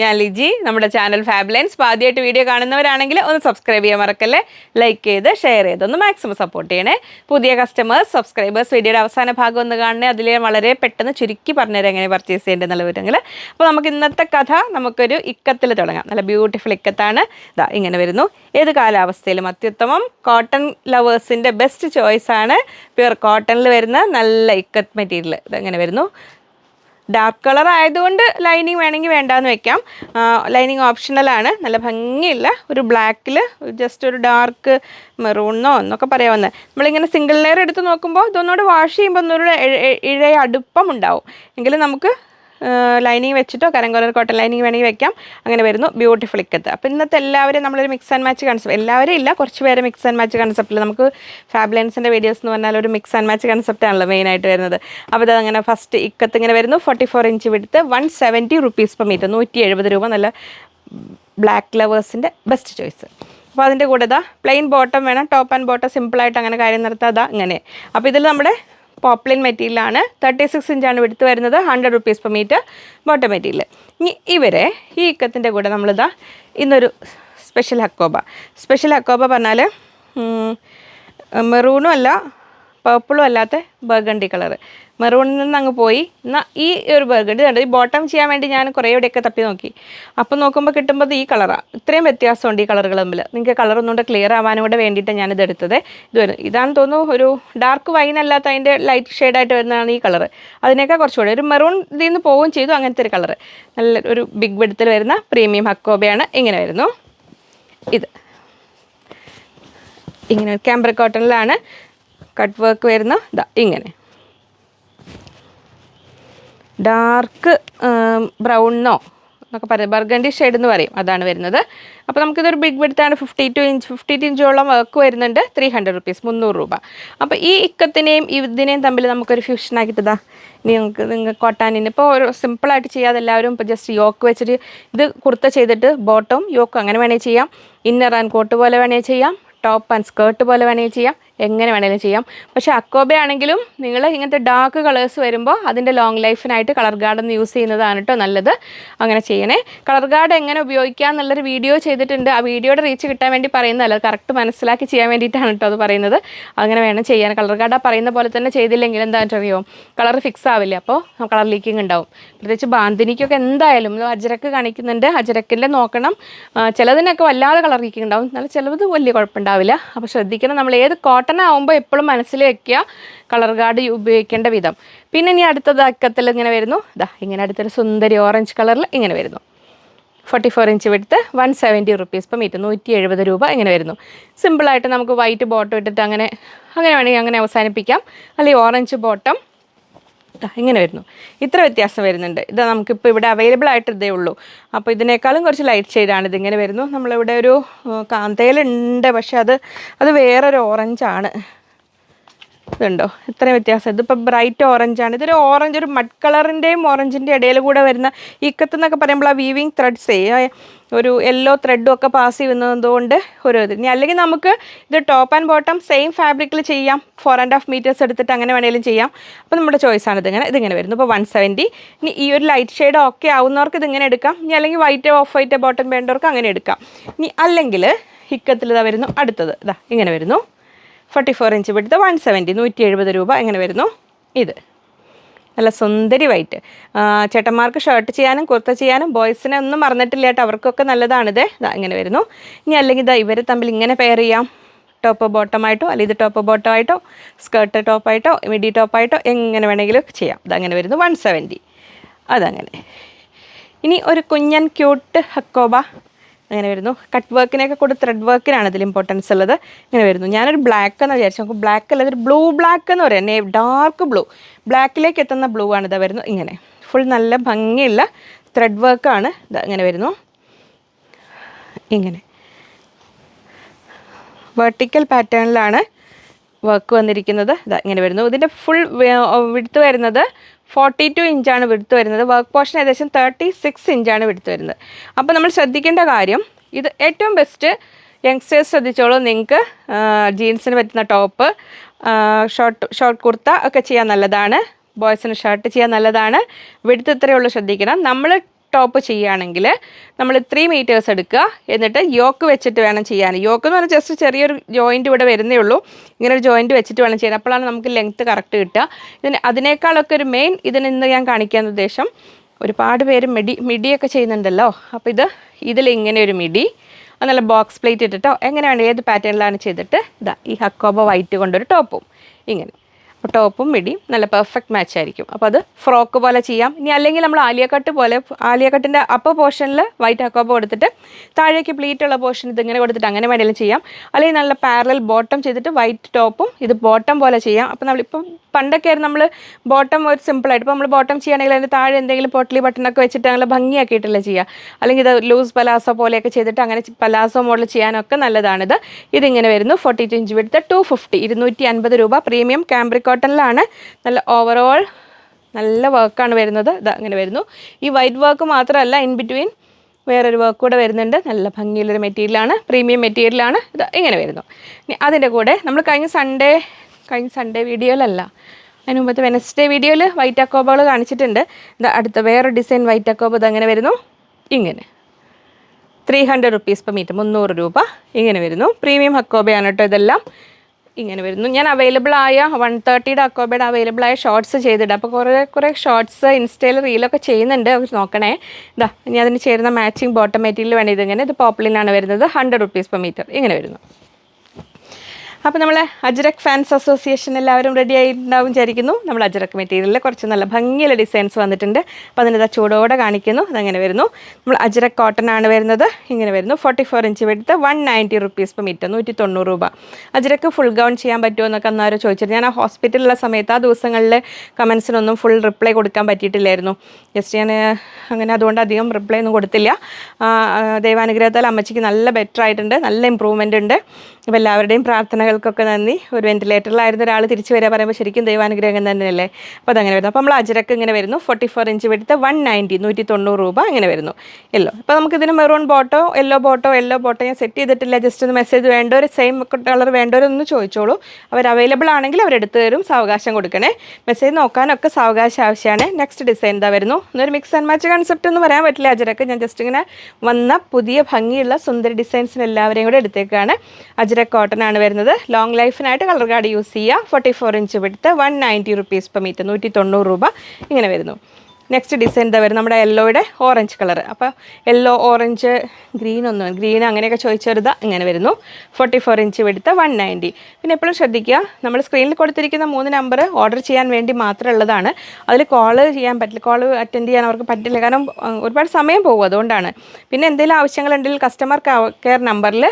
ഞാൻ ലിജി. നമ്മുടെ ചാനൽ ഫാബ്ലൈൻസ്. ആദ്യമായിട്ട് വീഡിയോ കാണുന്നവരാണെങ്കിൽ ഒന്ന് സബ്സ്ക്രൈബ് ചെയ്യാൻ മറക്കല്ലേ? ലൈക്ക് ചെയ്ത് ഷെയർ ചെയ്ത് ഒന്ന് മാക്സിമം സപ്പോർട്ട് ചെയ്യണേ. പുതിയ കസ്റ്റമേഴ്സ് സബ്സ്ക്രൈബേഴ്സ് വീഡിയോയുടെ അവസാന ഭാഗം ഒന്ന് കാണണേ. അതിൽ വളരെ പെട്ടെന്ന് ചുരുക്കി പറഞ്ഞുതരാം എങ്ങനെ പർച്ചേസ് ചെയ്യേണ്ടത് എന്നുള്ള വിവരങ്ങൾ അപ്പോൾ നമുക്ക് ഇന്നത്തെ കഥ നമുക്കൊരു ഇക്കത്തിൽ തുടങ്ങാം. നല്ല ബ്യൂട്ടിഫുൾ ഇക്കത്താണ്. ഇതാ ഇങ്ങനെ വരുന്നു. ഏത് കാലാവസ്ഥയിലും അത്യുത്തമം. കോട്ടൺ ലവേഴ്സിന്റെ ബെസ്റ്റ് ചോയ്സാണ് പ്യുർ കോട്ടണിൽ വരുന്ന നല്ല ഇക്കത്ത് മെറ്റീരിയൽ ഇതെങ്ങനെ വരുന്നു? ഡാർക്ക് കളർ ആയതുകൊണ്ട് ലൈനിങ് വേണമെങ്കിൽ വേണ്ടാന്ന് വെക്കാം. ലൈനിങ് ഓപ്ഷണലാണ് നല്ല ഭംഗിയുള്ള ഒരു ബ്ലാക്കിൽ ജസ്റ്റ് ഒരു ഡാർക്ക് മെറൂണോ എന്നൊക്കെ പറയാവുന്നത് നമ്മളിങ്ങനെ സിംഗിൾ ലെയർ എടുത്ത് നോക്കുമ്പോൾ ഇതൊന്നുകൂടെ വാഷ് ചെയ്യുമ്പോൾ ഒന്നുകൂടെ ഇഴ- ഇഴ- ഇഴയ അടുപ്പം ഉണ്ടാവും. എങ്കിലും നമുക്ക് ലൈനിങ് വെച്ചിട്ടോ കരം കരങ്കോലർ കോട്ടൺ ലൈനിങ് വേണമെങ്കിൽ വെക്കാം. അങ്ങനെ വരുന്നു ബ്യൂട്ടിഫുൾ ഇക്കത്ത്. അപ്പോൾ ഇന്നത്തെ എല്ലാവരും നമ്മളൊരു മിക്സ് ആൻഡ് മാച്ച് കൺസെപ്റ്റ് എല്ലാവരും ഇല്ല കുറച്ച് പേര് മിക്സ് ആൻഡ് മാച്ച് കൺസെപ്റ്റിൽ നമുക്ക് ഫാബ്ലൈൻസിന്റെ വീഡിയോസ് എന്ന് പറഞ്ഞാൽ ഒരു മിക്സ് ആൻഡ് മാച്ച് കൺസെപ്റ്റ് ആണല്ലോ മെയിനായിട്ട് വരുന്നത്. അപ്പോൾ ഇത് അങ്ങനെ ഫസ്റ്റ് ഇക്കത്ത് ഇങ്ങനെ വരുന്നു ഫോർട്ടി ഫോർ ഇഞ്ച് വിടുത്ത് one seventy rupees per metre നൂറ്റി എഴുപത് രൂപ നല്ല ബ്ലാക്ക് ലവേഴ്സിന്റെ ബെസ്റ്റ് ചോയ്സ് അപ്പോൾ അതിന്റെ കൂടെ ഇതാ പ്ലെയിൻ ബോട്ടം വേണം ടോപ്പ് ആൻഡ് ബോട്ടം സിമ്പിളായിട്ട് അങ്ങനെ കാര്യം നടത്താം അതാ ഇങ്ങനെ. അപ്പോൾ ഇതിൽ നമ്മുടെ പോപ്ലിൻ മെറ്റീരിയലാണ് തേർട്ടി സിക്സ് ഇഞ്ചാണ് എടുത്ത് വരുന്നത്. Hundred rupees per metre bottom material ഇനി ഇവരെ ഈ ഇക്കത്തിന്റെ കൂടെ നമ്മളിതാ ഇന്നൊരു സ്പെഷ്യൽ ഹക്കോബ സ്പെഷ്യൽ ഹക്കോബ പറഞ്ഞാൽ മെറൂണും അല്ല പർപ്പിളും അല്ലാത്ത ബർഗണ്ടി കളർ മെറൂണിൽ നിന്ന് അങ്ങ് പോയി. എന്നാൽ ഈ ഒരു ബർഗണ്ടി കണ്ടു? ഈ ബോട്ടം ചെയ്യാൻ വേണ്ടി ഞാൻ കുറേ ഇവിടെയൊക്കെ തപ്പി നോക്കി. അപ്പോൾ നോക്കുമ്പോൾ കിട്ടുമ്പോൾ ഈ കളറാണ് ഇത്രയും വ്യത്യാസമുണ്ട് ഈ കളറുകൾ തമ്മിൽ നിങ്ങൾക്ക് കളർ ഒന്നുകൂടെ ക്ലിയർ ആവാനും കൂടെ വേണ്ടിയിട്ട് ഞാനിത് എടുത്തത്. ഇത് വരും. ഇതാണ് തോന്നുന്നു ഒരു ഡാർക്ക് വൈൻ അല്ലാത്ത അതിന്റെ ലൈറ്റ് ഷെയ്ഡായിട്ട് വരുന്നതാണ് ഈ കളർ അതിനേക്കാൾ കുറച്ചുകൂടെ. ഒരു മെറൂൺ ഇതിൽ നിന്ന് പോവുകയും ചെയ്തു. അങ്ങനത്തെ ഒരു കളർ നല്ല ഒരു ബിഗ് ബെഡത്തിൽ വരുന്ന പ്രീമിയം ഹക്കോബയാണ്. ഇങ്ങനെ വരുന്നു. ഇത്. ഇങ്ങനെ ക്യാമ്പ്ര കോട്ടണിലാണ് കട്ട് വർക്ക് വരുന്ന ഇതാ ഇങ്ങനെ. ഡാർക്ക് ബ്രൗണോ എന്നൊക്കെ പറയും. ബർഗണ്ടി ഷെയ്ഡ് എന്ന് പറയും. അതാണ് വരുന്നത്. അപ്പോൾ നമുക്കിതൊരു big ബെഡത്താണ് fifty two inch fifty two ഇഞ്ചോളം work വരുന്നുണ്ട്. ത്രീ ഹൺഡ്രഡ് റുപ്പീസ് മുന്നൂറ് രൂപ. അപ്പോൾ ഈ ഇക്കത്തിനെയും ഇതിനെയും തമ്മിൽ നമുക്കൊരു ഫ്യൂഷൻ ആക്കിയിട്ടതാ ഇനി നിങ്ങൾക്ക് നിങ്ങൾ കോട്ടാനിന്. ഇപ്പോൾ ഒരു സിമ്പിളായിട്ട് ചെയ്യാതെ എല്ലാവരും ഇപ്പോൾ ജസ്റ്റ് യോക്ക് വെച്ചിട്ട് ഇത് കുർത്ത ചെയ്തിട്ട് ബോട്ടം യോക്ക് അങ്ങനെ വേണേൽ ചെയ്യാം. ഇന്നർ ആൻഡ് കോട്ട് പോലെ വേണേൽ ചെയ്യാം. ടോപ്പ് ആൻഡ് സ്കേർട്ട് പോലെ വേണേൽ ചെയ്യാം. എങ്ങനെ വേണമെങ്കിലും ചെയ്യാം. പക്ഷേ അക്കോബ ആണെങ്കിലും നിങ്ങൾ ഇങ്ങനത്തെ ഡാർക്ക് കളേഴ്സ് വരുമ്പോൾ അതിന്റെ ലോങ് ലൈഫിനായിട്ട് കളർ ഗാർഡ് ഒന്ന് യൂസ് ചെയ്യുന്നതാണ് കേട്ടോ നല്ലത്. അങ്ങനെ ചെയ്യണേ. കളർ ഗാർഡ് എങ്ങനെ ഉപയോഗിക്കുക എന്നുള്ളൊരു വീഡിയോ ചെയ്തിട്ടുണ്ട്. ആ വീഡിയോയുടെ റീച്ച് കിട്ടാൻ വേണ്ടി പറയുന്നതല്ല. കറക്റ്റ് മനസ്സിലാക്കി ചെയ്യാൻ വേണ്ടിയിട്ടാണ് കേട്ടോ അത് പറയുന്നത്. അങ്ങനെ വേണം ചെയ്യാൻ. കളർ ഗാർഡ് ആ പറയുന്ന പോലെ തന്നെ ചെയ്തില്ലെങ്കിൽ എന്താണെന്ന് കളർ ഫിക്സ് ആവില്ല. അപ്പോൾ കളർ ലീക്കിംഗ് ഉണ്ടാവും. പ്രത്യേകിച്ച് ബാന്തിനിക്കൊക്കെ എന്തായാലും അജരക്ക് കാണിക്കുന്നുണ്ട്. അജരക്കിന്റെ നോക്കണം. ചിലതിനൊക്കെ വല്ലാതെ കളർ ലീക്കിംഗ് ഉണ്ടാവും. എന്നാൽ ചിലത് വലിയ കുഴപ്പമുണ്ടാവില്ല. അപ്പോൾ ശ്രദ്ധിക്കണം. നമ്മൾ ഏത് കോട്ടൺ ആവുമ്പോൾ എപ്പോഴും മനസ്സിൽ വെക്കുക. കളർ ഗാർഡ് ഉപയോഗിക്കേണ്ട വിധം. പിന്നെ ഇനി അടുത്തത് അക്കത്തിൽ ഇങ്ങനെ വരുന്നു. ഇതാ ഇങ്ങനെ അടുത്തൊരു സുന്ദരി ഓറഞ്ച് കളറിൽ ഇങ്ങനെ വരുന്നു. ഫോർട്ടി ഫോർ ഇഞ്ച് വിടുത്ത് വൺ സെവന്റി റുപ്പീസ് ഇപ്പം മീറ്റർ നൂറ്റി എഴുപത് രൂപ ഇങ്ങനെ വരുന്നു. സിമ്പിളായിട്ട് നമുക്ക് വൈറ്റ് ബോട്ടം ഇട്ടിട്ട് അങ്ങനെ അങ്ങനെ വേണമെങ്കിൽ അങ്ങനെ അവസാനിപ്പിക്കാം. അല്ലെങ്കിൽ ഓറഞ്ച് ബോട്ടം ഇങ്ങനെ വരുന്നു. ഇത്ര വ്യത്യാസം വരുന്നുണ്ട്. ഇത് നമുക്കിപ്പോൾ ഇവിടെ അവൈലബിൾ ആയിട്ട് ഇതേ ഉള്ളൂ. അപ്പോൾ ഇതിനേക്കാളും കുറച്ച് ലൈറ്റ് ഷെയ്ഡാണ് ഇതിങ്ങനെ വരുന്നു. നമ്മളിവിടെ ഒരു കാന്തയിലുണ്ട്. പക്ഷെ അത് അത് വേറൊരു ഓറഞ്ചാണ് ഇതുണ്ടോ? എത്ര വ്യത്യാസം. ഇതിപ്പോൾ ബ്രൈറ്റ് ഓറഞ്ചാണ് ഇതൊരു ഓറഞ്ച് ഒരു മഡ് കളറിന്റെയും ഓറഞ്ചിന്റെ ഇടയിൽ കൂടെ വരുന്ന ഇക്കത്ത് എന്നൊക്കെ പറയുമ്പോൾ ആ വീവിങ് ത്രെഡ്സേ ഒരു യെല്ലോ ത്രെഡും ഒക്കെ പാസ് ചെയ്യുന്നതുകൊണ്ട് ഒരു ഇത്. ഇനി അല്ലെങ്കിൽ നമുക്ക് ഇത് ടോപ്പ് ആൻഡ് ബോട്ടം സെയിം ഫാബ്രിക്കിൽ ചെയ്യാം. ഫോർ ആൻഡ് ഹാഫ് മീറ്റേഴ്സ് എടുത്തിട്ട് അങ്ങനെ വേണമെങ്കിലും ചെയ്യാം. അപ്പോൾ നമ്മുടെ ചോയ്സാണ് ഇതിങ്ങനെ ഇതിങ്ങനെ വരുന്നു ഇപ്പോൾ വൺ സെവന്റി ഇനി ഈ ഒരു ലൈറ്റ് ഷെയ്ഡ് ഓക്കെ ആവുന്നവർക്ക് ഇതിങ്ങനെ എടുക്കാം. ഇനി അല്ലെങ്കിൽ വൈറ്റ് ഓഫ് വൈറ്റ് ബോട്ടം വേണ്ടവർക്ക് അങ്ങനെ എടുക്കാം. ഇനി അല്ലെങ്കിൽ ഹിക്കത്തിൽ ഇതാ വരുന്നു അടുത്തത്. ഇതാ ഇങ്ങനെ വരുന്നു. Forty four inch width one seventy നൂറ്റി എഴുപത് രൂപ എങ്ങനെ വരുന്നു? ഇത്. നല്ല സുന്ദരി വൈറ്റ്. ചേട്ടന്മാർക്ക് ഷർട്ട് ചെയ്യാനും കുർത്ത ചെയ്യാനും ബോയ്സിനെ ഒന്നും മറന്നിട്ടില്ല കേട്ടോ. അവർക്കൊക്കെ നല്ലതാണിത്. ഇതാ ഇങ്ങനെ വരുന്നു. ഇനി അല്ലെങ്കിൽ ഇതാ ഇവർ തമ്മിൽ ഇങ്ങനെ പെയർ ചെയ്യാം. ടോപ്പ് ബോട്ടമായിട്ടോ അല്ലെങ്കിൽ ഇത് ടോപ്പ് ബോട്ടമായിട്ടോ സ്കേർട്ട് ടോപ്പായിട്ടോ മിഡി ടോപ്പായിട്ടോ എങ്ങനെ വേണമെങ്കിലും ചെയ്യാം. ഇതങ്ങനെ വരുന്നു. വൺ സെവന്റി അതങ്ങനെ. ഇനി ഒരു കുഞ്ഞൻ ക്യൂട്ട് ഹക്കോബ. അങ്ങനെ വരുന്നു. കട്ട് വർക്കിനൊക്കെ കൂടെ ത്രെഡ് വർക്കിനാണ് ഇതിൽ ഇമ്പോർട്ടൻസ് ഉള്ളത്. ഇങ്ങനെ വരുന്നു. ഞാനൊരു ബ്ലാക്ക് എന്ന് വിചാരിച്ചു. നമുക്ക് ബ്ലാക്ക് അല്ല ഒരു ബ്ലൂ ബ്ലാക്ക് എന്ന് പറയാം. ഡാർക്ക് ബ്ലൂ ബ്ലാക്കിലേക്ക് എത്തുന്ന ബ്ലൂ ആണ് ഇതാ വരുന്നു. ഇങ്ങനെ. ഫുൾ നല്ല ഭംഗിയുള്ള ത്രെഡ് വർക്കാണ് ഇതാ ഇങ്ങനെ വരുന്നു. ഇങ്ങനെ. വെർട്ടിക്കൽ പാറ്റേണിലാണ് വർക്ക് വന്നിരിക്കുന്നത്. ഇങ്ങനെ വരുന്നു. ഇതിന്റെ ഫുൾ വിടുത്ത് വരുന്നത് ഫോർട്ടി ടു ഇഞ്ചാണ് വിടുത്ത് വരുന്നത്. വർക്ക് പോർഷൻ ഏകദേശം തേർട്ടി സിക്സ് ഇഞ്ചാണ് വിടുത്ത് വരുന്നത്. അപ്പോൾ നമ്മൾ ശ്രദ്ധിക്കേണ്ട കാര്യം ഇത് ഏറ്റവും ബെസ്റ്റ് യങ്സ്റ്റേഴ്സ് ശ്രദ്ധിച്ചോളൂ. നിങ്ങൾക്ക് ജീൻസിന് പറ്റുന്ന ടോപ്പ് ഷോർട്ട് ഷോർട്ട് കുർത്ത ഒക്കെ ചെയ്യാൻ നല്ലതാണ്. ബോയ്സിന് ഷർട്ട് ചെയ്യാൻ നല്ലതാണ്. വിടുത്ത് ഇത്രയേ ഉള്ളൂ ശ്രദ്ധിക്കണം. നമ്മൾ ടോപ്പ് ചെയ്യുകയാണെങ്കിൽ നമ്മൾ ത്രീ മീറ്റേഴ്സ് എടുക്കുക. എന്നിട്ട് യോക്ക് വെച്ചിട്ട് വേണം ചെയ്യാൻ. യോക്ക് എന്ന് പറഞ്ഞാൽ ജസ്റ്റ് ചെറിയൊരു ജോയിന്റ് ഇവിടെ വരുന്നേ ഉള്ളൂ. ഇങ്ങനെ ഒരു ജോയിന്റ് വെച്ചിട്ട് വേണം ചെയ്യാൻ. അപ്പോഴാണ് നമുക്ക് ലെങ്ത്ത് കറക്റ്റ് കിട്ടുക. ഇതിന് അതിനേക്കാളൊക്കെ ഒരു മെയിൻ ഇതിന് ഇന്ന് ഞാൻ കാണിക്കാൻ ഉദ്ദേശം ഒരുപാട് പേര് മിഡി മിഡിയൊക്കെ ചെയ്യുന്നുണ്ടല്ലോ. അപ്പോൾ ഇത് ഇതിൽ ഇങ്ങനെ ഒരു മിഡി നല്ല ബോക്സ് പ്ലേറ്റ് ഇട്ടിട്ടോ എങ്ങനെയാണ് ഏത് പാറ്റേണിലാണ് ചെയ്തിട്ട്? ഇതാ ഈ ഹക്കോബ വൈറ്റ് കൊണ്ടൊരു ടോപ്പും ഇങ്ങനെ. ടോപ്പും മിടിയും നല്ല പെർഫെക്റ്റ് മാച്ച് ആയിരിക്കും. അപ്പോൾ അത് ഫ്രോക്ക് പോലെ ചെയ്യാം. ഇനി അല്ലെങ്കിൽ നമ്മൾ ആലിയക്കട്ട് കട്ട് പോലെ ആലിയക്കട്ടിന്റെ അപ്പർ പോർഷനിൽ വൈറ്റ് ഹക്കോബ കൊടുത്തിട്ട് താഴേക്ക് പ്ലീറ്റ് ഉള്ള പോർഷൻ ഇതിങ്ങനെ കൊടുത്തിട്ട് അങ്ങനെ വേണമെങ്കിലും ചെയ്യാം. അല്ലെങ്കിൽ നല്ല പാരലൽ ബോട്ടം ചെയ്തിട്ട് വൈറ്റ് ടോപ്പും ഇത് ബോട്ടം പോലെ ചെയ്യാം. അപ്പോൾ നമ്മളിപ്പം പണ്ടൊക്കെ ആയിരുന്നു നമ്മൾ ബോട്ടം ഒരു സിമ്പിളായിട്ട് ഇപ്പോൾ നമ്മൾ ബോട്ടം ചെയ്യുകയാണെങ്കിൽ അതിന്റെ താഴെ എന്തെങ്കിലും പൊട്ടലി ബട്ടണൊക്കെ വെച്ചിട്ട് നല്ല ഭംഗിയാക്കിയിട്ടല്ലേ ചെയ്യുക. അല്ലെങ്കിൽ ഇത് ലൂസ് പലാസോ പോലെയൊക്കെ ചെയ്തിട്ട് അങ്ങനെ പലാസോ മോഡൽ ചെയ്യാനൊക്കെ നല്ലതാണിത്. ഇതിങ്ങനെ വരുന്നു. Forty two inch width two fifty ഇരുന്നൂറ്റി അൻപത് രൂപ പ്രീമിയം കാംബ്രിക് കോട്ടണിലാണ് നല്ല ഓവറോൾ നല്ല വർക്കാണ് വരുന്നത്. ഇത് അങ്ങനെ വരുന്നു. ഈ വൈറ്റ് വർക്ക് മാത്രമല്ല ഇൻ ബിറ്റ്വീൻ വേറൊരു വർക്ക് കൂടെ വരുന്നുണ്ട്. നല്ല ഭംഗിയുള്ളൊരു മെറ്റീരിയലാണ് പ്രീമിയം മെറ്റീരിയലാണ് ഇത് ഇങ്ങനെ വരുന്നു. ഇനി അതിന്റെ കൂടെ നമ്മൾ കഴിഞ്ഞ സൺഡേ കഴിഞ്ഞ സൺഡേ വീഡിയോയിലല്ല. അതിന് മുമ്പത്തെ വെനസ്ഡേ വീഡിയോയിൽ വൈറ്റ് അക്കോബകൾ കാണിച്ചിട്ടുണ്ട്. അടുത്ത വേറെ ഡിസൈൻ വൈറ്റ് അക്കോബ് ഇത് അങ്ങനെ വരുന്നു. ഇങ്ങനെ. Three hundred rupees per metre മുന്നൂറ് രൂപ. ഇങ്ങനെ വരുന്നു. പ്രീമിയം അക്കോബയാണ് കേട്ടോ ഇതെല്ലാം. ഇങ്ങനെ വരുന്നു. ഞാൻ അവൈലബിൾ ആയ വൺ തേർട്ടിയുടെ അക്കോബയുടെ അവൈലബിൾ ആയ ഷോർട്സ് ചെയ്തിട്ട്. അപ്പോൾ കുറേ കുറേ ഷോർട്സ് ഇൻസ്റ്റയിൽ റീലൊക്കെ ചെയ്യുന്നുണ്ട്. അവർ നോക്കണേ. ഇതാ ഇനി അതിന് ചേരുന്ന മാച്ചിങ് ബോട്ടം മെറ്റീരിയൽ വേണം ഇതിങ്ങനെ. ഇത് പോപ്പുലിനാണ് വരുന്നത്. ഹൺഡ്രഡ് റുപ്പീസ് പെർ മീറ്റർ ഇങ്ങനെ വരുന്നു. അപ്പോൾ നമ്മൾ അജ്രക് ഫാൻസ് അസോസിയേഷൻ എല്ലാവരും റെഡി ആയിട്ടുണ്ടാവും വിചാരിക്കുന്നു. നമ്മൾ അജ്രക് മെറ്റീരിയലിൽ കുറച്ച് നല്ല ഭംഗിയുള്ള ഡിസൈൻസ് വന്നിട്ടുണ്ട്. അപ്പോൾ അതിന്റെ ചൂടോടെ കാണിക്കുന്നു. അതങ്ങനെ വരുന്നു. നമ്മൾ അജ്രക് കോട്ടൺ ആണ് വരുന്നത്. ഇങ്ങനെ വരുന്നു. ഫോർട്ടി ഫോർ ഇഞ്ച് എടുത്ത് one ninety rupees per metre നൂറ്റി തൊണ്ണൂറ് രൂപ. അജ്രക്ക് ഫുൾ ഗൗൺ ചെയ്യാൻ പറ്റുമോ എന്നൊക്കെ അന്നാരോ ചോദിച്ചിട്ട് ഞാൻ ആ ഹോസ്പിറ്റലിലുള്ള സമയത്ത് ആ ദിവസങ്ങളിൽ കമൻസിനൊന്നും ഫുൾ റിപ്ലൈ കൊടുക്കാൻ പറ്റിയിട്ടില്ലായിരുന്നു. ജസ്റ്റ് ഞാൻ അങ്ങനെ അതുകൊണ്ട് അധികം റിപ്ലൈ ഒന്നും കൊടുത്തില്ല. ദൈവാനുഗ്രഹത്താൽ അമ്മച്ചിക്ക് നല്ല ബെറ്റർ ആയിട്ടുണ്ട്. നല്ല ഇമ്പ്രൂവ്മെന്റ് ഉണ്ട്. അപ്പോൾ എല്ലാവരുടെയും പ്രാർത്ഥനകൾക്കൊക്കെ നന്ദി. ഒരു വെന്റിലേറ്ററിലായിരുന്ന ഒരാൾ തിരിച്ചു വരിക പറയുമ്പോൾ ശരിക്കും ദൈവാനുഗ്രഹം തന്നെയല്ലേ? അപ്പോൾ അതങ്ങനെ വരുന്നു. അപ്പോൾ നമ്മൾ അജരക്ക് ഇങ്ങനെ വരുന്നു. Forty four inch വെടുത്ത one ninety നൂറ്റി തൊണ്ണൂറ് രൂപ ഇങ്ങനെ വരുന്നു. യെല്ലോ. അപ്പോൾ നമുക്ക് ഇതിന് maroon bottom yellow bottom yellow bottom ഞാൻ സെറ്റ് ചെയ്തിട്ടില്ല. ജസ്റ്റ് ഒന്ന് മെസ്സേജ് വേണ്ടവർ സെയിം കളർ വേണ്ടവരൊന്ന് ചോദിച്ചോളൂ. അവർ അവൈലബിൾ ആണെങ്കിൽ അവരെടുത്ത് തരും. സാവകാശം കൊടുക്കണേ. മെസ്സേജ് നോക്കാനൊക്കെ സാവകാശം ആവശ്യമാണ് നെക്സ്റ്റ് ഡിസൈൻ എന്താ വരുന്നു. ഇന്നൊരു മിക്സ് ആൻഡ് മാച്ച് കൺസെപ്റ്റ് എന്ന് പറയാൻ പറ്റില്ല അജരക്ക്. ഞാൻ ജസ്റ്റ് ഇങ്ങനെ വന്ന പുതിയ ഭംഗിയുള്ള സുന്ദര ഡിസൈൻസിന് എല്ലാവരെയും കൂടെ എടുത്തേക്കാണ്. അജരക് കോട്ടൺ ആണ് വരുന്നത്. ലോങ് ലൈഫിനായിട്ട് കളർ കാർഡ് യൂസ് ചെയ്യുക. Forty four inch width one ninety rupees per metre നൂറ്റി തൊണ്ണൂറ് രൂപ ഇങ്ങനെ വരുന്നു. നെക്സ്റ്റ് ഡിസൈൻ എന്താ വരും നമ്മുടെ യെല്ലോയുടെ ഓറഞ്ച് കളർ അപ്പോൾ യെല്ലോ ഓറഞ്ച് ഗ്രീൻ ഒന്നും ഗ്രീൻ അങ്ങനെയൊക്കെ ചോദിച്ചെടുത്ത ഇങ്ങനെ വരുന്നു. Forty four inch വെടുത്ത one ninety പിന്നെ എപ്പോഴും ശ്രദ്ധിക്കുക നമ്മൾ സ്ക്രീനിൽ കൊടുത്തിരിക്കുന്ന മൂന്ന് നമ്പർ ഓർഡർ ചെയ്യാൻ വേണ്ടി മാത്രമുള്ളതാണ് അതിൽ കോൾ ചെയ്യാൻ പറ്റില്ല. കോൾ അറ്റൻഡ് ചെയ്യാൻ അവർക്ക് പറ്റില്ല. കാരണം ഒരുപാട് സമയം പോകും അതുകൊണ്ടാണ്. പിന്നെ എന്തെങ്കിലും ആവശ്യങ്ങളുണ്ടെങ്കിൽ കസ്റ്റമർ കെയർ നമ്പറിൽ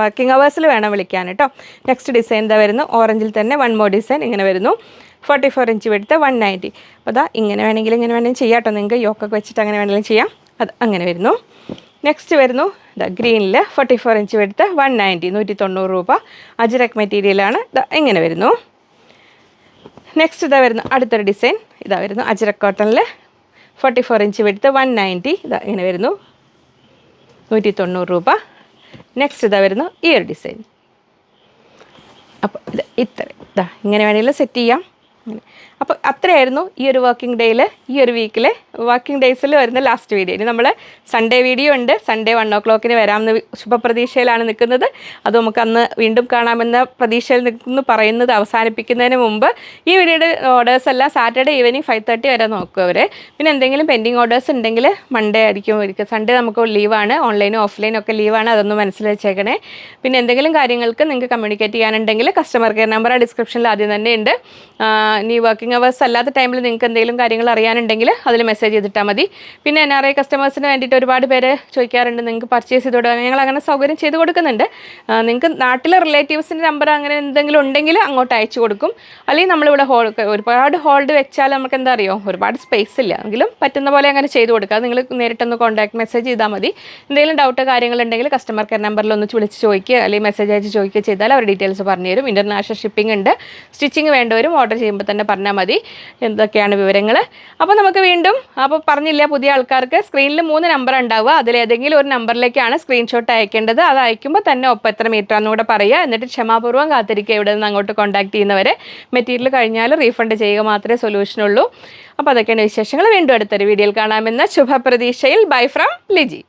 വർക്കിംഗ് അവേഴ്സിൽ വേണം വിളിക്കാൻ കേട്ടോ നെക്സ്റ്റ് ഡിസൈൻ എന്താ വരുന്നു? ഓറഞ്ചിൽ തന്നെ വൺ മോർ ഡിസൈൻ ഇങ്ങനെ വരുന്നു. ഫോർട്ടി ഫോർ ഇഞ്ച് എടുത്ത് വൺ നയന്റി അപ്പോൾ അതാ ഇങ്ങനെ വേണമെങ്കിൽ ഇങ്ങനെ വേണമെങ്കിൽ ചെയ്യാം കേട്ടോ നിങ്ങൾക്ക് യോക്കൊക്കെ വെച്ചിട്ട് അങ്ങനെ വേണമെങ്കിലും ചെയ്യാം. അത് അങ്ങനെ വരുന്നു. നെക്സ്റ്റ് വരുന്നു. ഇതാ ഗ്രീനിൽ ഫോർട്ടി ഫോർ ഇഞ്ച് എടുത്ത് വൺ നയന്റി നൂറ്റി തൊണ്ണൂറ് രൂപ അജിറക് മെറ്റീരിയലാണ് ഇതാ ഇങ്ങനെ വരുന്നു. നെക്സ്റ്റ് ഇതാ വരുന്നു. അടുത്തൊരു ഡിസൈൻ ഇതാ വരുന്നു. അജിറക് കോട്ടണിൽ ഫോർട്ടി ഫോർ ഇഞ്ച് എടുത്ത് വൺ നയന്റി ഇതാ ഇങ്ങനെ വരുന്നു. നൂറ്റി തൊണ്ണൂറ് രൂപ. നെക്സ്റ്റ് ഇതാ വരുന്നു ഈ ഒരു ഡിസൈൻ അപ്പോൾ ഇത് ഇത്ര. ഇതാ ഇങ്ങനെ വേണമെങ്കിലും സെറ്റ് ചെയ്യാം. അപ്പോൾ അത്രയായിരുന്നു ഈ ഒരു വർക്കിംഗ് ഡേയിൽ ഈ ഒരു വീക്കിൽ വർക്കിംഗ് ഡേയ്സിൽ വരുന്ന ലാസ്റ്റ് വീഡിയോ ഇനി നമ്മൾ സൺഡേ വീഡിയോ ഉണ്ട്. സൺഡേ വൺ ഓ ക്ലോക്കിന് വരാമെന്ന് ശുഭപ്രതീക്ഷയിലാണ് നിൽക്കുന്നത്. അത് നമുക്ക് അന്ന് വീണ്ടും കാണാമെന്ന പ്രതീക്ഷയിൽ നിൽക്കുന്നു പറയുന്നത് അവസാനിപ്പിക്കുന്നതിന് മുമ്പ് ഈ വീഡിയോയുടെ ഓർഡേഴ്സ് എല്ലാം സാറ്റർഡേ ഈവനിങ് ഫൈവ് തേർട്ടി വരെ നോക്കുക അവർ പിന്നെ എന്തെങ്കിലും പെൻഡിങ് ഓർഡേഴ്സ് ഉണ്ടെങ്കിൽ മൺഡേ ആയിരിക്കും ഇരിക്കുക സൺഡേ നമുക്ക് ലീവാണ് ഓൺലൈനും ഓഫ്ലൈനും ഒക്കെ ലീവാണ് അതൊന്ന് മനസ്സിൽ വെച്ചേക്കണേ പിന്നെ എന്തെങ്കിലും കാര്യങ്ങൾക്ക് നിങ്ങൾക്ക് കമ്മ്യൂണിക്കേറ്റ് ചെയ്യാനുണ്ടെങ്കിൽ കസ്റ്റമർ കെയർ നമ്പർ ആ ഡിസ്ക്രിപ്ഷനിൽ ആദ്യം തന്നെ ഉണ്ട്. ഇനി വർക്കിംഗ് അവേഴ്സ് അല്ലാത്ത ടൈമിൽ നിങ്ങൾക്ക് എന്തെങ്കിലും കാര്യങ്ങൾ അറിയാനുണ്ടെങ്കിൽ അതിൽ മെസ്സേജ് ചെയ്തിട്ടാൽ മതി. പിന്നെ എൻ ആർ ഐ കസ്റ്റമേഴ്സിന് വേണ്ടിയിട്ട് ഒരുപാട് പേര് ചോദിക്കാറുണ്ട് നിങ്ങൾക്ക് പർച്ചേസ് ചെയ്ത് കൊടുക്കാൻ ഞങ്ങൾ അങ്ങനെ സൗകര്യം ചെയ്ത് കൊടുക്കുന്നുണ്ട്. നിങ്ങൾക്ക് നാട്ടിലെ റിലേറ്റീവ്സിന്റെ നമ്പർ അങ്ങനെ എന്തെങ്കിലും ഉണ്ടെങ്കിൽ അങ്ങോട്ട് അയച്ചു കൊടുക്കും. അല്ലെങ്കിൽ നമ്മളിവിടെ ഹോൾ ഒരുപാട് ഹോൾഡ് വെച്ചാൽ നമുക്ക് എന്താ അറിയോ? ഒരുപാട് സ്പേസ് ഇല്ല. എങ്കിലും പറ്റുന്ന പോലെ അങ്ങനെ ചെയ്ത് കൊടുക്കുക. നിങ്ങൾ നേരിട്ടൊന്ന് കോൺടാക്ട് മെസ്സേജ് ചെയ്താൽ മതി. എന്തെങ്കിലും ഡൗട്ട് കാര്യങ്ങളുണ്ടെങ്കിൽ കസ്റ്റമർ കെയർ നമ്പറിൽ ഒന്ന് വിളിച്ച് ചോദിക്കുക. അല്ലെങ്കിൽ മെസ്സേജ് അയച്ച് ചോദിക്കുക ചെയ്താൽ അവർ ഡീറ്റെയിൽസ് പറഞ്ഞു തരും ഇന്റർനാഷണൽ ഷിപ്പിംഗ് ഉണ്ട്. സ്റ്റിച്ചിങ് വേണ്ടവരും ഓർഡർ ചെയ്യുമ്പോൾ തന്നെ പറഞ്ഞാൽ മതി. എന്തൊക്കെയാണ് വിവരങ്ങൾ അപ്പോൾ നമുക്ക് വീണ്ടും അപ്പോൾ പറഞ്ഞില്ല പുതിയ ആൾക്കാർക്ക് സ്ക്രീനിൽ മൂന്ന് നമ്പർ ഉണ്ടാവുക. അതിലേതെങ്കിലും ഒരു നമ്പറിലേക്കാണ് സ്ക്രീൻഷോട്ട് അയക്കേണ്ടത്. അത് അയക്കുമ്പോൾ തന്നെ ഒപ്പം എത്ര മീറ്റർ എന്നുകൂടെ പറയുക. എന്നിട്ട് ക്ഷമാപൂർവം കാത്തിരിക്കുക ഇവിടെ നിന്ന് അങ്ങോട്ട് കോൺടാക്ട് ചെയ്യുന്നവരെ. മെറ്റീരിയൽ കഴിഞ്ഞാൽ റീഫണ്ട് ചെയ്യുക മാത്രമേ സൊല്യൂഷനുള്ളൂ അപ്പോൾ അതൊക്കെയാണ് വിശേഷങ്ങൾ. വീണ്ടും അടുത്തൊരു വീഡിയോയിൽ കാണാമെന്ന ശുഭപ്രതീക്ഷയിൽ. Bye from Liji